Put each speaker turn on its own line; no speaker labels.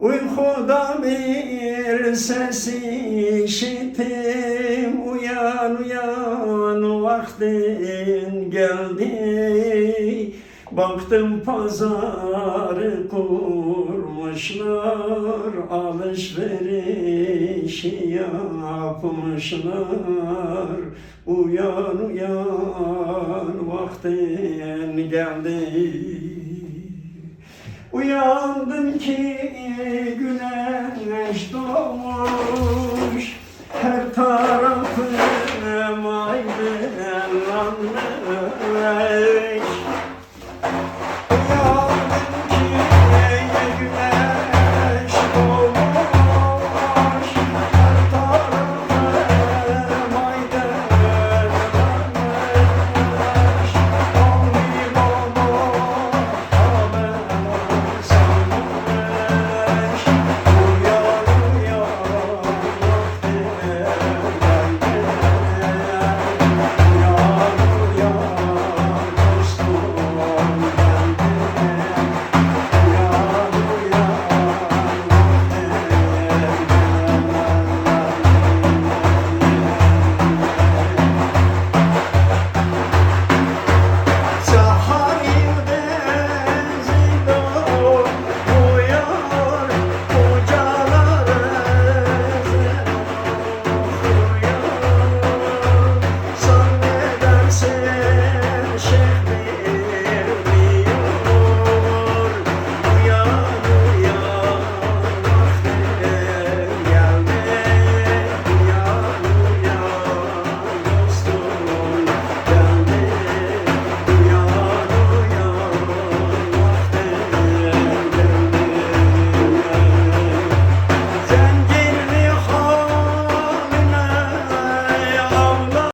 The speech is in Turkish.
Uykuda bir ses işittim. Uyan uyan vaktin geldi. Baktım pazarı kurmuşlar Alışveriş yapmışlar. Uyan uyan vaktin geldi Uyandım ki güneş doğmuş Her tarafım aydınlanmış